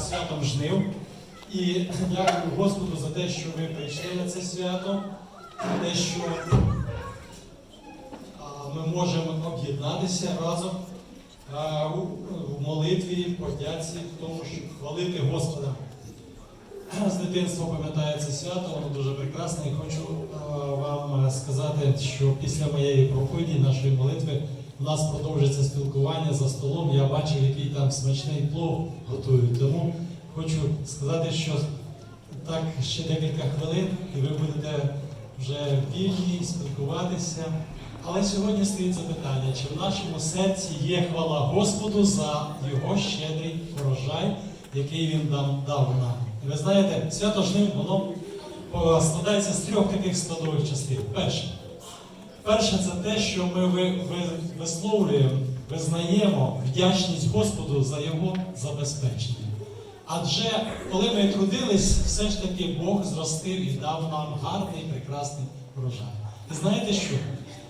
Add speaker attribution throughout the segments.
Speaker 1: святом жнив. І дякую Господу за те, що ви прийшли на це свято, за те, що ми можемо об'єднатися разом у молитві, подяці, в тому, щоб хвалити Господа. З дитинства пам'ятаю це свято, воно дуже прекрасне. І хочу вам сказати, що після моєї проповіді, нашої молитви, у нас продовжиться спілкування за столом. Я бачив, який там смачний плов готують. Тому хочу сказати, що так ще декілька хвилин, і ви будете вже вільні спілкуватися. Але сьогодні стоїть запитання, чи в нашому серці є хвала Господу за його щедрий урожай, який він нам дав нам. І ви знаєте, свято жнив, воно складається з трьох таких складових частин. Перше. Перше, це те, що ми ви- ви- висловлюємо, визнаємо вдячність Господу за його забезпечення. Адже коли ми трудились, все ж таки Бог зростив і дав нам гарний, прекрасний урожай. І знаєте що?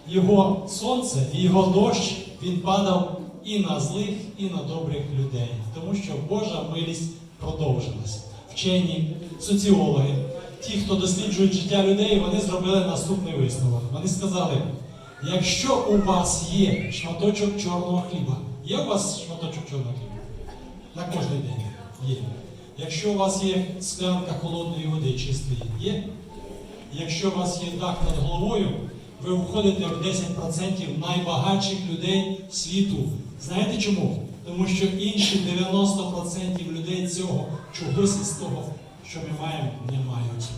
Speaker 1: Його сонце і його дощ він падав і на злих, і на добрих людей, тому що Божа милість продовжилась. Вчені, соціологи, ті, хто досліджують життя людей, вони зробили наступний висновок. Вони сказали: якщо у вас є шматочок чорного хліба, є у вас шматочок чорного хліба? На кожен день є. Якщо у вас є склянка холодної води чистої, є. Якщо у вас є дах над головою, ви входите в 10% найбагатших людей світу. Знаєте чому? Тому що інші 90% людей цього чогось із того, що ми маємо, не мають.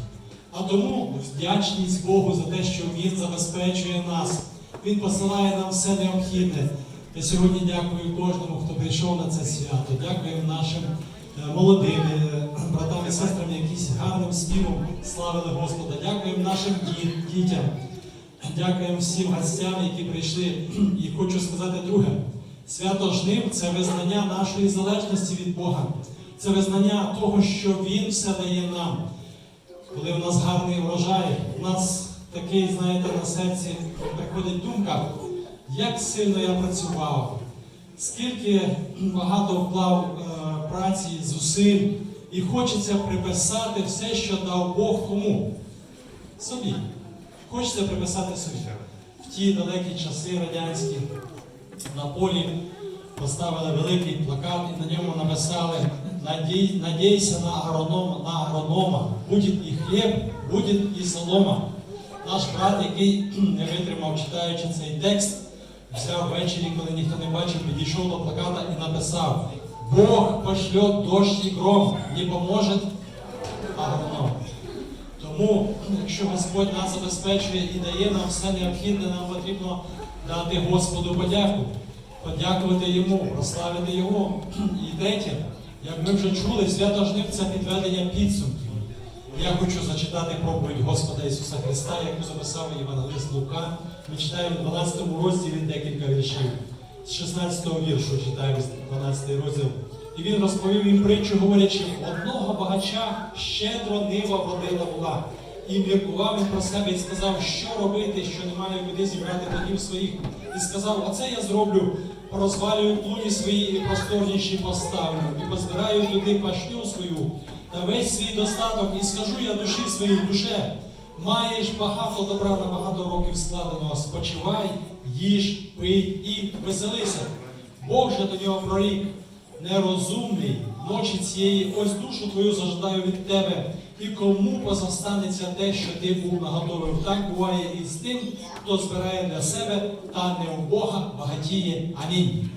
Speaker 1: А тому вдячність Богу за те, що Він забезпечує нас. Він посилає нам все необхідне. Я сьогодні дякую кожному, хто прийшов на це свято. Дякую нашим е, молодим е, братам і сестрам, які гарним співом славили Господа. Дякуємо нашим дітям. Дякуємо всім гостям, які прийшли. І хочу сказати друге: свято жнив це визнання нашої залежності від Бога. Це визнання того, що Він все дає нам. Коли в нас гарний врожай, у нас такий, знаєте, на серці приходить думка, як сильно я працював, скільки багато вклав е, праці, зусиль, і хочеться приписати все, що дав Бог кому? Собі. Хочеться приписати собі. В ті далекі часи радянські на полі поставили великий плакат і на ньому написали «Надій, надійся на агронома, на агронома, буде і хліб, буде і солома. Наш брат, який не витримав, читаючи цей текст, взяв ввечері, коли ніхто не бачив, підійшов до плаката і написав: Бог пошлет дощ і гром, не поможе агроном. Тому, якщо Господь нас забезпечує і дає нам все необхідне, нам потрібно дати Господу подяку, подякувати Йому, прославити Його. І третє, як ми вже чули, свято жнив це підведення підсумків. Я хочу зачитати проповідь Господа Ісуса Христа, яку записав Євангелист Лука. Ми читаємо в 12 розділі декілька віршів. З 16 віршу читаємо 12 розділ. І він розповів їм притчу, говорячи, одного багача щедро нива водила була. І міркував він про себе і сказав, що робити, що немає куди зібрати плодів своїх. І сказав, оце я зроблю, розвалюю плуні свої і просторніші поставлю, і позбираю туди пашню свою та весь свій достаток, і скажу я душі своїй душе, маєш багато добра на багато років складеного, спочивай, їж, пий і веселися. Бог же до нього прорік, нерозумний, ночі цієї, ось душу твою зажадаю від тебе, і кому позостанеться те, що ти був наготовив. Так буває і з тим, хто збирає для себе, та не у Бога багатіє. Амінь.